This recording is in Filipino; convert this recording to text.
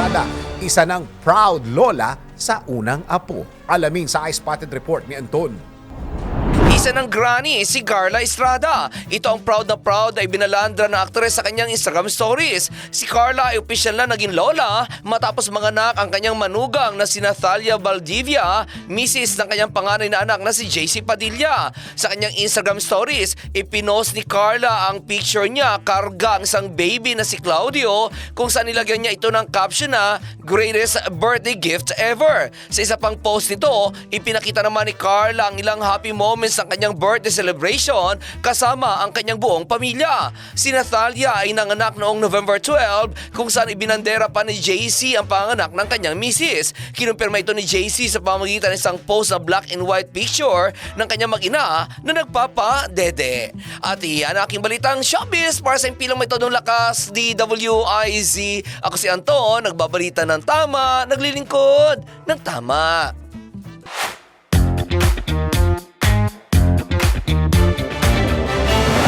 Estrada, isa ng proud lola sa unang apo. Alamin sa I-Spotted Report ni Anton. Isa ng granny, si Carla Estrada. Ito ang proud na proud ay binalandra na aktres sa kanyang Instagram stories. Si Carla ay opisyal na naging lola matapos manganak ang kanyang manugang na si Natalia Valdivia, misis ng kanyang panganay na anak na si JC Padilla. Sa kanyang Instagram stories, ipinost ni Carla ang picture niya karga ang isang baby na si Claudio kung saan nilagyan niya ito ng caption na greatest birthday gift ever. Sa isa pang post nito, ipinakita naman ni Carla ang ilang happy moments ng kanyang birthday celebration kasama ang kanyang buong pamilya. Si Natalia ay nanganak noong November 12 kung saan ibinandera pa ni JC ang panganak ng kanyang misis. Kinumpirma ito ni JC sa pamagitan ng isang post na black and white picture ng kanyang mag-ina na nagpapa-dede. At iyan ang aking balitang showbiz para sa impilang may tonong lakas DWIZ. Ako si Anton, nagbabalita ng tama, naglilingkod ng tama.